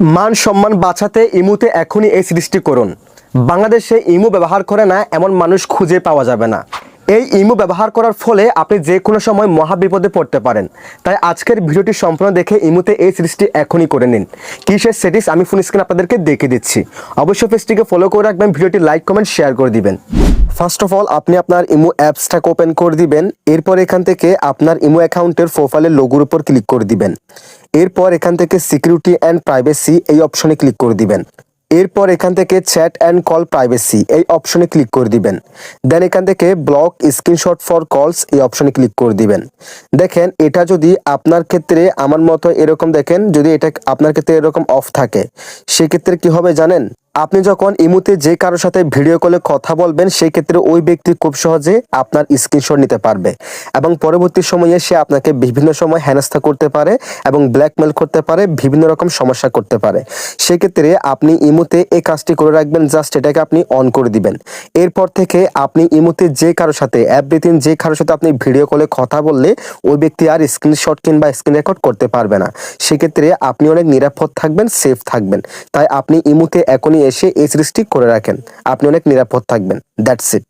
মান সম্মান বাঁচাতে ইমুতে এখনই এই সৃষ্টি করুন। বাংলাদেশে ইমু ব্যবহার করে না, এমন মানুষ খুঁজে পাওয়া যাবে না। এই ইমো ব্যবহার করার ফলে আপনি যে কোনো সময় মহা বিপদে পড়তে পারেন। তাই আজকের ভিডিওটি সম্পূর্ণ দেখে ইমুতে এই সৃষ্টি এখনই করে নিন। কিসের সেটিংস আমি ফোন স্ক্রিন আপনাদেরকে দেখে দিচ্ছি। অবশ্যই পেজটিকে ফলো করে রাখবেন, ভিডিওটি লাইক কমেন্ট শেয়ার করে দিবেন। ফার্স্ট অফ অল আপনি আপনার ইমো অ্যাপসটাকে ওপেন করে দিবেন। এরপর এখান থেকে আপনার ইমো অ্যাকাউন্টের প্রোফাইলের লোগোর উপর ক্লিক করে দিবেন। এরপর এখান থেকে সিকিউরিটি অ্যান্ড প্রাইভেসি এই অপশনে ক্লিক করে দিবেন। এরপর এখান থেকে চ্যাট অ্যান্ড কল প্রাইভেসি এই অপশনে ক্লিক করে দিবেন। দেন এখান থেকে ব্লক স্ক্রিনশট ফর কলস এই অপশনে ক্লিক করে দিবেন। দেখেন, এটা যদি আপনার ক্ষেত্রে আমার মতো এরকম দেখেন, যদি এটা আপনার ক্ষেত্রে এরকম অফ থাকে, সেক্ষেত্রে কি হবে জানেন? আপনি যখন ইমুতে যে কারোর সাথে ভিডিও কলে কথা বলবেন সেই ক্ষেত্রে ওই ব্যক্তি খুব সহজে আপনার স্ক্রিনশট নিতে পারবে এবং পরবর্তী সময়ে সে আপনাকে বিভিন্ন সময় হেনস্থা করতে পারে এবং ব্ল্যাকমেল করতে পারে, বিভিন্ন রকম সমস্যা করতে পারে। সেক্ষেত্রে আপনি ইমুতে এই কাজটি করে রাখবেন জাস্ট এটাকে আপনি অন করে দিবেন। এরপর থেকে আপনি ইমুতে যে কারোর সাথে এভরিথিং যে কারোর সাথে আপনি ভিডিও কলে কথা বললে, ওই ব্যক্তি আর স্ক্রিনশট কিংবা স্ক্রিন রেকর্ড করতে পারবে না। সেক্ষেত্রে আপনি অনেক নিরাপদ থাকবেন সেফ থাকবেন। তাই আপনি ইমুতে এখনই এসে এই সৃষ্টি করে রাখেন। আপনি অনেক নিরাপদ থাকবেন। That's it